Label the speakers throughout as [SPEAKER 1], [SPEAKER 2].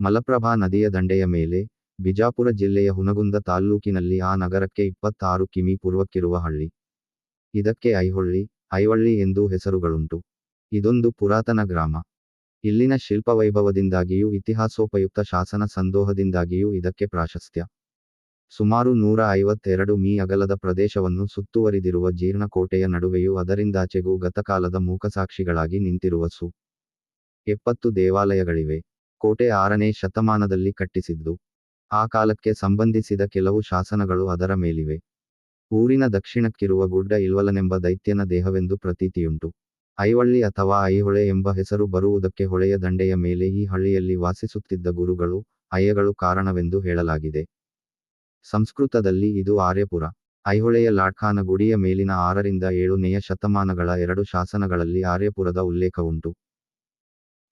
[SPEAKER 1] ಮಲಪ್ರಭಾ ನದಿಯ ದಂಡೆಯ ಮೇಲೆ, ಬಿಜಾಪುರ ಜಿಲ್ಲೆಯ ಹುನಗುಂದ ತಾಲ್ಲೂಕಿನಲ್ಲಿ ಆ ನಗರಕ್ಕೆ ಇಪ್ಪತ್ತಾರು ಕಿಮಿ ಪೂರ್ವಕ್ಕಿರುವ ಹಳ್ಳಿ ಇದಕ್ಕೆ ಐಹೊಳ್ಳಿ, ಐವಳ್ಳಿ ಎಂದೂ ಹೆಸರುಗಳುಂಟು. ಇದೊಂದು ಪುರಾತನ ಗ್ರಾಮ. ಇಲ್ಲಿನ ಶಿಲ್ಪವೈಭವದಿಂದಾಗಿಯೂ ಇತಿಹಾಸೋಪಯುಕ್ತ ಶಾಸನ ಸಂದೋಹದಿಂದಾಗಿಯೂ ಇದಕ್ಕೆ ಪ್ರಾಶಸ್ತ್ಯ. ಸುಮಾರು ನೂರ ಐವತ್ತೆರಡು ಮೀ ಅಗಲದ ಪ್ರದೇಶವನ್ನು ಸುತ್ತುವರಿದಿರುವ ಜೀರ್ಣಕೋಟೆಯ ನಡುವೆಯೂ ಅದರಿಂದಾಚೆಗೂ ಗತಕಾಲದ ಮೂಕಸಾಕ್ಷಿಗಳಾಗಿ ನಿಂತಿರುವ ಸು. ಎಪ್ಪತ್ತು ದೇವಾಲಯಗಳಿವೆ. ಕೋಟೆ ಆರನೇ ಶತಮಾನದಲ್ಲಿ ಕಟ್ಟಿಸಿದ್ದು. ಆ ಕಾಲಕ್ಕೆ ಸಂಬಂಧಿಸಿದ ಕೆಲವು ಶಾಸನಗಳು ಅದರ ಮೇಲಿವೆ. ಊರಿನ ದಕ್ಷಿಣಕ್ಕಿರುವ ಗುಡ್ಡ ಇಲ್ವಲನೆಂಬ ದೈತ್ಯನ ದೇಹವೆಂದು ಪ್ರತೀತಿಯುಂಟು. ಐವಳ್ಳಿ ಅಥವಾ ಐಹೊಳೆ ಎಂಬ ಹೆಸರು ಬರುವುದಕ್ಕೆ ಹೊಳೆಯ ದಂಡೆಯ ಮೇಲೆ ಈ ಹಳ್ಳಿಯಲ್ಲಿ ವಾಸಿಸುತ್ತಿದ್ದ ಗುರುಗಳು, ಅಯ್ಯಗಳು ಕಾರಣವೆಂದು ಹೇಳಲಾಗಿದೆ. ಸಂಸ್ಕೃತದಲ್ಲಿ ಇದು ಆರ್ಯಪುರ. ಐಹೊಳೆಯ ಲಾಡ್ಖಾನ ಗುಡಿಯ ಮೇಲಿನ ಆರರಿಂದ ಏಳನೆಯ ಶತಮಾನಗಳ ಎರಡು ಶಾಸನಗಳಲ್ಲಿ ಆರ್ಯಪುರದ ಉಲ್ಲೇಖವುಂಟು.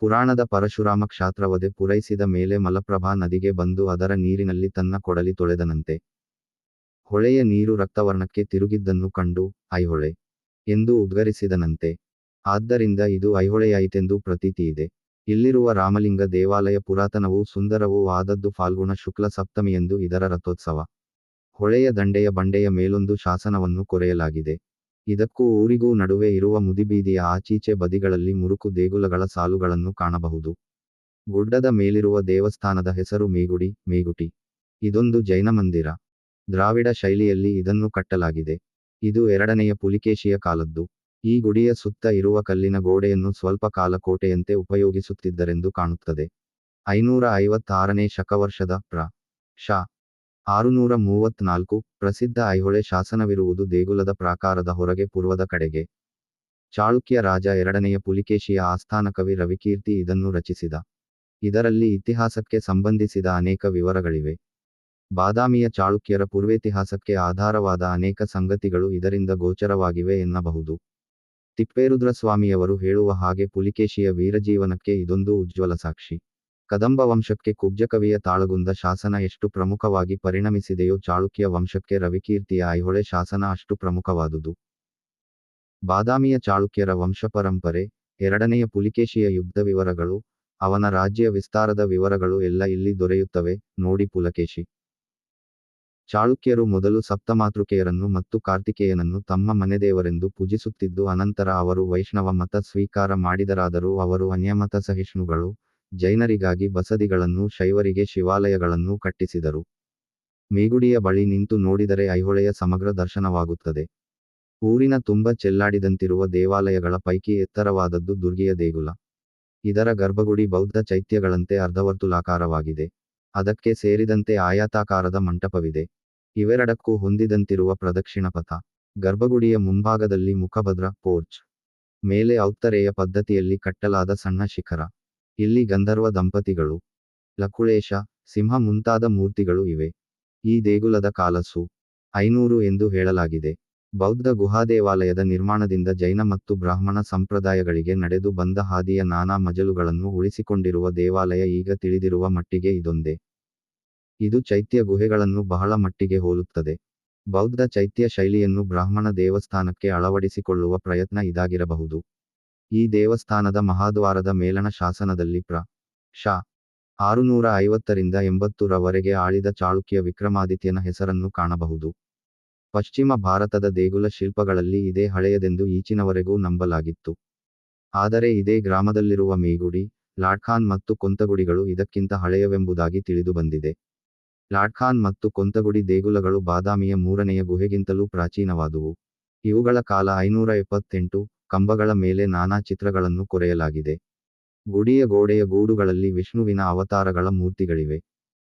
[SPEAKER 1] ಪುರಾಣದ ಪರಶುರಾಮ ಕ್ಷಾತ್ರವದೆ ಪೂರೈಸಿದ ಮೇಲೆ ಮಲಪ್ರಭಾ ನದಿಗೆ ಬಂದು ಅದರ ನೀರಿನಲ್ಲಿ ತನ್ನ ಕೊಡಲಿ ತೊಳೆದನಂತೆ. ಹೊಳೆಯ ನೀರು ರಕ್ತವರ್ಣಕ್ಕೆ ತಿರುಗಿದ್ದನ್ನು ಕಂಡು, ಐಹೊಳೆ! ಎಂದು ಉದ್ಗರಿಸಿದನಂತೆ. ಆದ್ದರಿಂದ ಇದು ಐಹೊಳೆಯಾಯಿತೆಂದು ಪ್ರತೀತಿಯಿದೆ ಇಲ್ಲಿರುವ ರಾಮಲಿಂಗ ದೇವಾಲಯ ಪುರಾತನವೂ ಸುಂದರವೂ ಆದದ್ದು ಫಾಲ್ಗುಣ ಶುಕ್ಲ ಸಪ್ತಮಿಯೆಂದು ಇದರ ರಥೋತ್ಸವ. ಹೊಳೆಯ ದಂಡೆಯ ಬಂಡೆಯ ಮೇಲೊಂದು ಶಾಸನವನ್ನು ಕೊರೆಯಲಾಗಿದೆ. ಇದಕ್ಕೂ ಊರಿಗೂ ನಡುವೆ ಇರುವ ಮುದಿಬೀದಿಯ ಆಚೀಚೆ ಬದಿಗಳಲ್ಲಿ ಮುರುಕು ದೇಗುಲಗಳ ಸಾಲುಗಳನ್ನು ಕಾಣಬಹುದು. ಗುಡ್ಡದ ಮೇಲಿರುವ ದೇವಸ್ಥಾನದ ಹೆಸರು ಮೇಗುಡಿ, ಮೇಗುಟಿ. ಇದೊಂದು ಜೈನ ಮಂದಿರ. ದ್ರಾವಿಡ ಶೈಲಿಯಲ್ಲಿ ಇದನ್ನು ಕಟ್ಟಲಾಗಿದೆ. ಇದು ಎರಡನೆಯ ಪುಲಿಕೇಶಿಯ ಕಾಲದ್ದು. ಈ ಗುಡಿಯ ಸುತ್ತ ಇರುವ ಕಲ್ಲಿನ ಗೋಡೆಯನ್ನು ಸ್ವಲ್ಪ ಕಾಲ ಕೋಟೆಯಂತೆ ಉಪಯೋಗಿಸುತ್ತಿದ್ದರೆಂದು ಕಾಣುತ್ತದೆ. ಐನೂರ ಐವತ್ತಾರನೇ ಶಕವರ್ಷದ ಪ್ರ. ಶ. ಆರುನೂರ ಮೂವತ್ನಾಲ್ಕು ಪ್ರಸಿದ್ಧ ಐಹೊಳೆ ಶಾಸನವಿರುವುದು ದೇಗುಲದ ಪ್ರಾಕಾರದ ಹೊರಗೆ ಪೂರ್ವದ ಕಡೆಗೆ. ಚಾಳುಕ್ಯ ರಾಜ ಎರಡನೆಯ ಪುಲಿಕೇಶಿಯ ಆಸ್ಥಾನ ಕವಿ ರವಿಕೀರ್ತಿ ಇದನ್ನು ರಚಿಸಿದ. ಇದರಲ್ಲಿ ಇತಿಹಾಸಕ್ಕೆ ಸಂಬಂಧಿಸಿದ ಅನೇಕ ವಿವರಗಳಿವೆ. ಬಾದಾಮಿಯ ಚಾಳುಕ್ಯರ ಪೂರ್ವೇತಿಹಾಸಕ್ಕೆ ಆಧಾರವಾದ ಅನೇಕ ಸಂಗತಿಗಳು ಇದರಿಂದ ಗೋಚರವಾಗಿವೆ ಎನ್ನಬಹುದು. ತಿಪ್ಪೇರುದ್ರಸ್ವಾಮಿಯವರು ಹೇಳುವ ಹಾಗೆ ಪುಲಿಕೇಶಿಯ ವೀರಜೀವನಕ್ಕೆ ಇದೊಂದು ಉಜ್ವಲ ಸಾಕ್ಷಿ. ಕದಂಬ ವಂಶಕ್ಕೆ ಕುಬ್ಜಕವಿಯ ತಾಳಗುಂದ ಶಾಸನ ಎಷ್ಟು ಪ್ರಮುಖವಾಗಿ ಪರಿಣಮಿಸಿದೆಯೋ ಚಾಳುಕ್ಯ ವಂಶಕ್ಕೆ ರವಿಕೀರ್ತಿಯ ಐಹೊಳೆ ಶಾಸನ ಅಷ್ಟು ಪ್ರಮುಖವಾದುದು. ಬಾದಾಮಿಯ ಚಾಳುಕ್ಯರ ವಂಶಪರಂಪರೆ, ಎರಡನೆಯ ಪುಲಿಕೇಶಿಯ ಯುದ್ಧ ವಿವರಗಳು, ಅವನ ರಾಜ್ಯ ವಿಸ್ತಾರದ ವಿವರಗಳು ಎಲ್ಲ ಇಲ್ಲಿ ದೊರೆಯುತ್ತವೆ, ನೋಡಿ ಪುಲಕೇಶಿ. ಚಾಳುಕ್ಯರು ಮೊದಲು ಸಪ್ತಮಾತೃಕೆಯರನ್ನು ಮತ್ತು ಕಾರ್ತಿಕೇಯನನ್ನು ತಮ್ಮ ಮನೆದೇವರೆಂದು ಪೂಜಿಸುತ್ತಿದ್ದು ಅನಂತರ ಅವರು ವೈಷ್ಣವ ಮತ ಸ್ವೀಕಾರ ಮಾಡಿದರಾದರೂ ಅವರು ಅನ್ಯಮತ ಸಹಿಷ್ಣುಗಳು ಜೈನರಿಗಾಗಿ ಬಸದಿಗಳನ್ನು, ಶೈವರಿಗೆ ಶಿವಾಲಯಗಳನ್ನು ಕಟ್ಟಿಸಿದರು. ಮೇಗುಡಿಯ ಬಳಿ ನಿಂತು ನೋಡಿದರೆ ಐಹೊಳೆಯ ಸಮಗ್ರ ದರ್ಶನವಾಗುತ್ತದೆ. ಊರಿನ ತುಂಬ ಚೆಲ್ಲಾಡಿದಂತಿರುವ ದೇವಾಲಯಗಳ ಪೈಕಿ ಎತ್ತರವಾದದ್ದು ದುರ್ಗಿಯ ದೇಗುಲ. ಇದರ ಗರ್ಭಗುಡಿ ಬೌದ್ಧ ಚೈತ್ಯಗಳಂತೆ ಅರ್ಧವರ್ತುಲಾಕಾರವಾಗಿದೆ. ಅದಕ್ಕೆ ಸೇರಿದಂತೆ ಆಯಾತಾಕಾರದ ಮಂಟಪವಿದೆ. ಇವೆರಡಕ್ಕೂ ಹೊಂದಿದಂತಿರುವ ಪ್ರದಕ್ಷಿಣ ಪಥ. ಗರ್ಭಗುಡಿಯ ಮುಂಭಾಗದಲ್ಲಿ ಮುಖಭದ್ರ ಪೋರ್ಚ್. ಮೇಲೆ ಔತ್ತರೆಯ ಪದ್ಧತಿಯಲ್ಲಿ ಕಟ್ಟಲಾದ ಸಣ್ಣ ಶಿಖರ. ಇಲ್ಲಿ ಗಂಧರ್ವ ದಂಪತಿಗಳು, ಲಕುಳೇಶ, ಸಿಂಹ ಮುಂತಾದ ಮೂರ್ತಿಗಳು ಇವೆ. ಈ ದೇಗುಲದ ಕಾಲಸು ಐನೂರು ಎಂದು ಹೇಳಲಾಗಿದೆ. ಬೌದ್ಧ ಗುಹಾದೇವಾಲಯದ ನಿರ್ಮಾಣದಿಂದ ಜೈನ ಮತ್ತು ಬ್ರಾಹ್ಮಣ ಸಂಪ್ರದಾಯಗಳಿಗೆ ನಡೆದು ಬಂದ ಹಾದಿಯ ನಾನಾ ಮಜಲುಗಳನ್ನು ಉಳಿಸಿಕೊಂಡಿರುವ ದೇವಾಲಯ ಈಗ ತಿಳಿದಿರುವ ಮಟ್ಟಿಗೆ ಇದೊಂದೇ. ಇದು ಚೈತ್ಯ ಗುಹೆಗಳನ್ನು ಬಹಳ ಮಟ್ಟಿಗೆ ಹೋಲುತ್ತದೆ. ಬೌದ್ಧ ಚೈತ್ಯ ಶೈಲಿಯನ್ನು ಬ್ರಾಹ್ಮಣ ದೇವಸ್ಥಾನಕ್ಕೆ ಅಳವಡಿಸಿಕೊಳ್ಳುವ ಪ್ರಯತ್ನ ಇದಾಗಿರಬಹುದು. ಈ ದೇವಸ್ಥಾನದ ಮಹಾದ್ವಾರದ ಮೇಲಣ ಶಾಸನದಲ್ಲಿ ಪ್ರ. ಶಾ. ಆರುನೂರ ಐವತ್ತರಿಂದ ಎಂಬತ್ತರವರೆಗೆ ಆಳಿದ ಚಾಳುಕ್ಯ ವಿಕ್ರಮಾದಿತ್ಯನ ಹೆಸರನ್ನು ಕಾಣಬಹುದು. ಪಶ್ಚಿಮ ಭಾರತದ ದೇಗುಲ ಶಿಲ್ಪಗಳಲ್ಲಿ ಇದೇ ಹಳೆಯದೆಂದು ಈಚಿನವರೆಗೂ ನಂಬಲಾಗಿತ್ತು. ಆದರೆ ಇದೇ ಗ್ರಾಮದಲ್ಲಿರುವ ಮೇಗುಡಿ, ಲಾಡ್ಖಾನ್ ಮತ್ತು ಕೊಂತಗುಡಿಗಳು ಇದಕ್ಕಿಂತ ಹಳೆಯವೆಂಬುದಾಗಿ ತಿಳಿದುಬಂದಿದೆ. ಲಾಡ್ಖಾನ್ ಮತ್ತು ಕೊಂತಗುಡಿ ದೇಗುಲಗಳು ಬಾದಾಮಿಯ ಮೂರನೆಯ ಗುಹೆಗಿಂತಲೂ ಪ್ರಾಚೀನವಾದುವು. ಇವುಗಳ ಕಾಲ ಐನೂರ ಎಪ್ಪತ್ತೆಂಟು ಕಂಬಗಳ ಮೇಲೆ ನಾನಾ ಚಿತ್ರಗಳನ್ನು ಕೊರೆಯಲಾಗಿದೆ. ಗುಡಿಯ ಗೋಡೆಯ ಗೂಡುಗಳಲ್ಲಿ ವಿಷ್ಣುವಿನ ಅವತಾರಗಳ ಮೂರ್ತಿಗಳಿವೆ.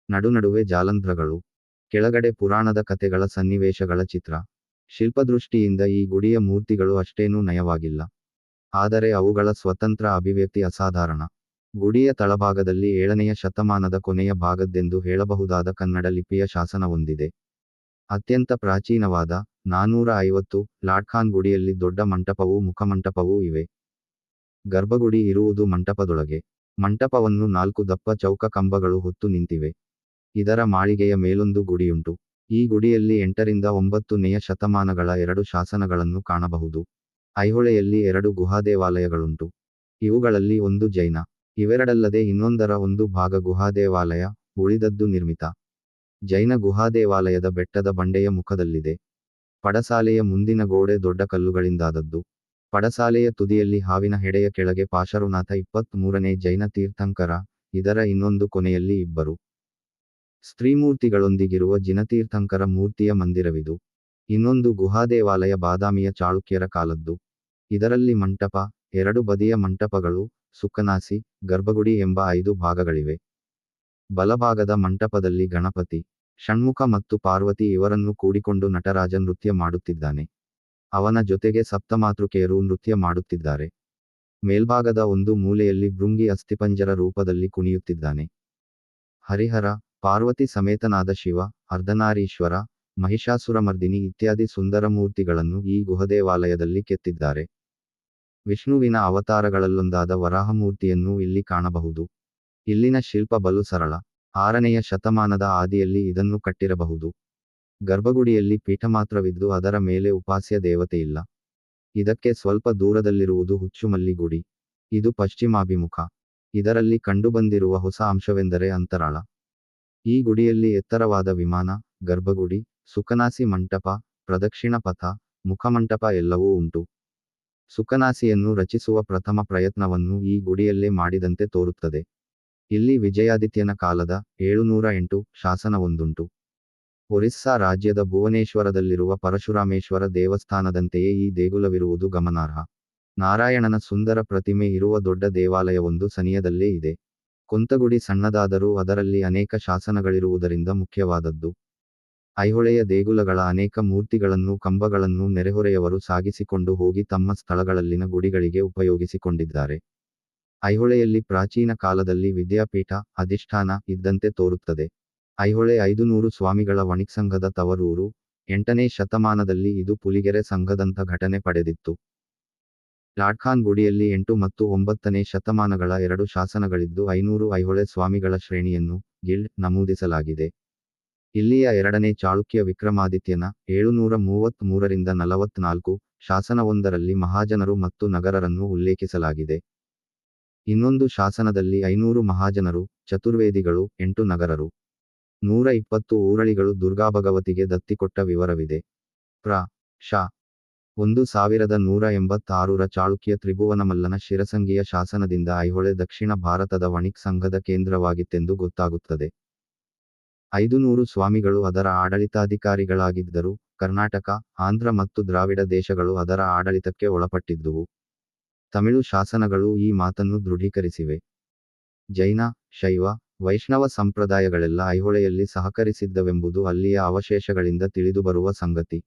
[SPEAKER 1] ನಡುನಡುವೆ ಜಾಲಂಧ್ರಗಳು. ಕೆಳಗಡೆ ಪುರಾಣದ ಕಥೆಗಳ ಸನ್ನಿವೇಶಗಳ ಚಿತ್ರ. ಶಿಲ್ಪದೃಷ್ಟಿಯಿಂದ ಈ ಗುಡಿಯ ಮೂರ್ತಿಗಳು ಅಷ್ಟೇನೂ ನಯವಾಗಿಲ್ಲ. ಆದರೆ ಅವುಗಳ ಸ್ವತಂತ್ರ ಅಭಿವ್ಯಕ್ತಿ ಅಸಾಧಾರಣ. ಗುಡಿಯ ತಳಭಾಗದಲ್ಲಿ ಏಳನೆಯ ಶತಮಾನದ ಕೊನೆಯ ಭಾಗದ್ದೆಂದು ಹೇಳಬಹುದಾದ ಕನ್ನಡ ಲಿಪಿಯ ಶಾಸನವೊಂದಿದೆ. ಅತ್ಯಂತ ಪ್ರಾಚೀನವಾದ ನಾನೂರ ಐವತ್ತು ಲಾಡ್ಖಾನ್ ಗುಡಿಯಲ್ಲಿ ದೊಡ್ಡ ಮಂಟಪವೂ ಮುಖಮಂಟಪವೂ ಇವೆ. ಗರ್ಭಗುಡಿ ಇರುವುದು ಮಂಟಪದೊಳಗೆ. ಮಂಟಪವನ್ನು ನಾಲ್ಕು ದಪ್ಪ ಚೌಕ ಕಂಬಗಳು ಹೊತ್ತು ನಿಂತಿವೆ. ಇದರ ಮಾಳಿಗೆಯ ಮೇಲೊಂದು ಗುಡಿಯುಂಟು. ಈ ಗುಡಿಯಲ್ಲಿ ಎಂಟರಿಂದ ಒಂಬತ್ತನೆಯ ಶತಮಾನಗಳ ಎರಡು ಶಾಸನಗಳನ್ನು ಕಾಣಬಹುದು. ಐಹೊಳೆಯಲ್ಲಿ ಎರಡು ಗುಹಾದೇವಾಲಯಗಳುಂಟು. ಇವುಗಳಲ್ಲಿ ಒಂದು ಜೈನ. ಇವೆರಡಲ್ಲದೆ ಇನ್ನೊಂದರ ಒಂದು ಭಾಗ ಗುಹಾದೇವಾಲಯ, ಉಳಿದದ್ದು ನಿರ್ಮಿತ. ಜೈನ ಗುಹಾದೇವಾಲಯದ ಬೆಟ್ಟದ ಬಂಡೆಯ ಮುಖದಲ್ಲಿದೆ. ಪಡಸಾಲೆಯ ಮುಂದಿನ ಗೋಡೆ ದೊಡ್ಡ ಕಲ್ಲುಗಳಿಂದಾದದ್ದು. ಪಡಸಾಲೆಯ ತುದಿಯಲ್ಲಿ ಹಾವಿನ ಹೆಡೆಯ ಕೆಳಗೆ ಪಾಶರುನಾಥ ಇಪ್ಪತ್ತ್ ಮೂರನೇ ಜೈನ ತೀರ್ಥಂಕರ, ಇದರ ಇನ್ನೊಂದು ಕೊನೆಯಲ್ಲಿ ಇಬ್ಬರು. ಸ್ತ್ರೀಮೂರ್ತಿಗಳೊಂದಿಗಿರುವ ಜಿನತೀರ್ಥಂಕರ ಮೂರ್ತಿಯ ಮಂದಿರವಿದು. ಇನ್ನೊಂದು ಗುಹಾದೇವಾಲಯ ಬಾದಾಮಿಯ ಚಾಳುಕ್ಯರ ಕಾಲದ್ದು. ಇದರಲ್ಲಿ ಮಂಟಪ, ಎರಡು ಬದಿಯ ಮಂಟಪಗಳು, ಸುಕ್ಕನಾಸಿ, ಗರ್ಭಗುಡಿ ಎಂಬ ಐದು ಭಾಗಗಳಿವೆ. ಬಲಭಾಗದ ಮಂಟಪದಲ್ಲಿ ಗಣಪತಿ. ಷಣ್ಮುಖ ಮತ್ತು ಪಾರ್ವತಿ ಇವರನ್ನು ಕೂಡಿಕೊಂಡು ನಟರಾಜ ನೃತ್ಯ ಮಾಡುತ್ತಿದ್ದಾನೆ. ಅವನ ಜೊತೆಗೆ ಸಪ್ತಮಾತೃಕೆಯರು ನೃತ್ಯ ಮಾಡುತ್ತಿದ್ದಾರೆ. ಮೇಲ್ಭಾಗದ ಒಂದು ಮೂಲೆಯಲ್ಲಿ ಭೃಂಗಿ ಅಸ್ಥಿಪಂಜರ ರೂಪದಲ್ಲಿ ಕುಣಿಯುತ್ತಿದ್ದಾನೆ. ಹರಿಹರ, ಪಾರ್ವತಿ ಸಮೇತನಾದ ಶಿವ, ಅರ್ಧನಾರೀಶ್ವರ, ಮಹಿಷಾಸುರಮರ್ದಿನಿ ಇತ್ಯಾದಿ ಸುಂದರ ಮೂರ್ತಿಗಳನ್ನು ಈ ಗುಹದೇವಾಲಯದಲ್ಲಿ ಕೆತ್ತಿದ್ದಾರೆ. ವಿಷ್ಣುವಿನ ಅವತಾರಗಳಲ್ಲೊಂದಾದ ವರಾಹಮೂರ್ತಿಯನ್ನು ಇಲ್ಲಿ ಕಾಣಬಹುದು. ಇಲ್ಲಿನ ಶಿಲ್ಪ ಬಲು ಸರಳ. ಆರನೆಯ ಶತಮಾನದ ಆದಿಯಲ್ಲಿ ಇದನ್ನು ಕಟ್ಟಿರಬಹುದು. ಗರ್ಭಗುಡಿಯಲ್ಲಿ ಪೀಠ ಮಾತ್ರವಿದ್ದು ಅದರ ಮೇಲೆ ಉಪಾಸ್ಯ ದೇವತೆಯಿಲ್ಲ ಇದಕ್ಕೆ ಸ್ವಲ್ಪ ದೂರದಲ್ಲಿರುವುದು ಹುಚ್ಚುಮಲ್ಲಿ ಗುಡಿ ಇದು ಪಶ್ಚಿಮಾಭಿಮುಖ. ಇದರಲ್ಲಿ ಕಂಡುಬಂದಿರುವ ಹೊಸ ಅಂಶವೆಂದರೆ ಅಂತರಾಳ. ಈ ಗುಡಿಯಲ್ಲಿ ಎತ್ತರವಾದ ವಿಮಾನ, ಗರ್ಭಗುಡಿ, ಸುಕನಾಸಿ ಮಂಟಪ, ಪ್ರದಕ್ಷಿಣ ಪಥ, ಮುಖಮಂಟಪ ಎಲ್ಲವೂ ಉಂಟು. ಸುಕನಾಸಿಯನ್ನು ರಚಿಸುವ ಪ್ರಥಮ ಪ್ರಯತ್ನವನ್ನು ಈ ಗುಡಿಯಲ್ಲೇ ಮಾಡಿದಂತೆ ತೋರುತ್ತದೆ. ಇಲ್ಲಿ ವಿಜಯಾದಿತ್ಯನ ಕಾಲದ ಏಳುನೂರ ಎಂಟು ಶಾಸನವೊಂದುಂಟು. ಒರಿಸ್ಸಾ ರಾಜ್ಯದ ಭುವನೇಶ್ವರದಲ್ಲಿರುವ ಪರಶುರಾಮೇಶ್ವರ ದೇವಸ್ಥಾನದಂತೆಯೇ ಈ ದೇಗುಲವಿರುವುದು ಗಮನಾರ್ಹ. ನಾರಾಯಣನ ಸುಂದರ ಪ್ರತಿಮೆ ಇರುವ ದೊಡ್ಡ ದೇವಾಲಯವೊಂದು ಸನಿಯದಲ್ಲೇ ಇದೆ. ಕುಂತಗುಡಿ ಸಣ್ಣದಾದರೂ ಅದರಲ್ಲಿ ಅನೇಕ ಶಾಸನಗಳಿರುವುದರಿಂದ ಮುಖ್ಯವಾದದ್ದು. ಐಹೊಳೆಯ ದೇಗುಲಗಳ ಅನೇಕ ಮೂರ್ತಿಗಳನ್ನು ಕಂಬಗಳನ್ನು ನೆರೆಹೊರೆಯವರು ಸಾಗಿಸಿಕೊಂಡು ಹೋಗಿ ತಮ್ಮ ಸ್ಥಳಗಳಲ್ಲಿನ ಗುಡಿಗಳಿಗೆ ಉಪಯೋಗಿಸಿಕೊಂಡಿದ್ದಾರೆ. ಐಹೊಳೆಯಲ್ಲಿ ಪ್ರಾಚೀನ ಕಾಲದಲ್ಲಿ ವಿದ್ಯಾಪೀಠ, ಅಧಿಷ್ಠಾನ ಇದ್ದಂತೆ ತೋರುತ್ತದೆ. ಐಹೊಳೆ ಐದುನೂರು ಸ್ವಾಮಿಗಳ ವಣಿಕ್ಸಂಘದ ತವರೂರು, ಎಂಟನೇ ಶತಮಾನದಲ್ಲಿ ಇದು ಪುಲಿಗೆರೆ ಸಂಘದಂಥ ಘಟನೆ ಪಡೆದಿತ್ತು. ಲಾಡ್ಖಾನ್ ಗುಡಿಯಲ್ಲಿ ಎಂಟು ಮತ್ತು ಒಂಬತ್ತನೇ ಶತಮಾನಗಳ ಎರಡು ಶಾಸನಗಳಿದ್ದು ಐನೂರು ಐಹೊಳೆ ಸ್ವಾಮಿಗಳ ಶ್ರೇಣಿಯನ್ನು ಗಿಲ್ಡ್ ನಮೂದಿಸಲಾಗಿದೆ. ಇಲ್ಲಿಯ ಎರಡನೇ ಚಾಳುಕ್ಯ ವಿಕ್ರಮಾದಿತ್ಯನ ಏಳುನೂರ ಮೂವತ್ತ್ ಮೂರರಿಂದ ನಲವತ್ನಾಲ್ಕು ಶಾಸನವೊಂದರಲ್ಲಿ ಮಹಾಜನರು ಮತ್ತು ನಗರರನ್ನು ಉಲ್ಲೇಖಿಸಲಾಗಿದೆ. ಇನ್ನೊಂದು ಶಾಸನದಲ್ಲಿ ಐನೂರು ಮಹಾಜನರು, ಚತುರ್ವೇದಿಗಳು, ಎಂಟು ನಗರರು. ನೂರ ಇಪ್ಪತ್ತು ಊರಳಿಗಳು ದುರ್ಗಾಭಗವತಿಗೆ ದತ್ತಿಕೊಟ್ಟ ವಿವರವಿದೆ. ಪ್ರ. ಶ. ಒಂದು ಸಾವಿರದ ನೂರ ಎಂಬತ್ತಾರರ ಚಾಳುಕ್ಯ ತ್ರಿಭುವನಮಲ್ಲನ ಶಿರಸಂಗಿಯ ಶಾಸನದಿಂದ ಐಹೊಳೆ ದಕ್ಷಿಣ ಭಾರತದ ವಣಿಕ್ ಸಂಘದ ಕೇಂದ್ರವಾಗಿತ್ತೆಂದು ಗೊತ್ತಾಗುತ್ತದೆ. ಐದುನೂರು ಸ್ವಾಮಿಗಳು ಅದರ ಆಡಳಿತಾಧಿಕಾರಿಗಳಾಗಿದ್ದರು, ಕರ್ನಾಟಕ, ಆಂಧ್ರ ಮತ್ತು ದ್ರಾವಿಡ ದೇಶಗಳು ಅದರ ಆಡಳಿತಕ್ಕೆ ಒಳಪಟ್ಟಿದ್ದುವು. ತಮಿಳು ಶಾಸನಗಳು ಈ ಮಾತನ್ನು ದೃಢೀಕರಿಸಿವೆ. ಜೈನ, ಶೈವ, ವೈಷ್ಣವ ಸಂಪ್ರದಾಯಗಳೆಲ್ಲ ಐಹೊಳೆಯಲ್ಲಿ ಸಹಕರಿಸಿದ್ದವೆಂಬುದು ಅಲ್ಲಿಯ ಅವಶೇಷಗಳಿಂದ ತಿಳಿದುಬರುವ ಸಂಗತಿ.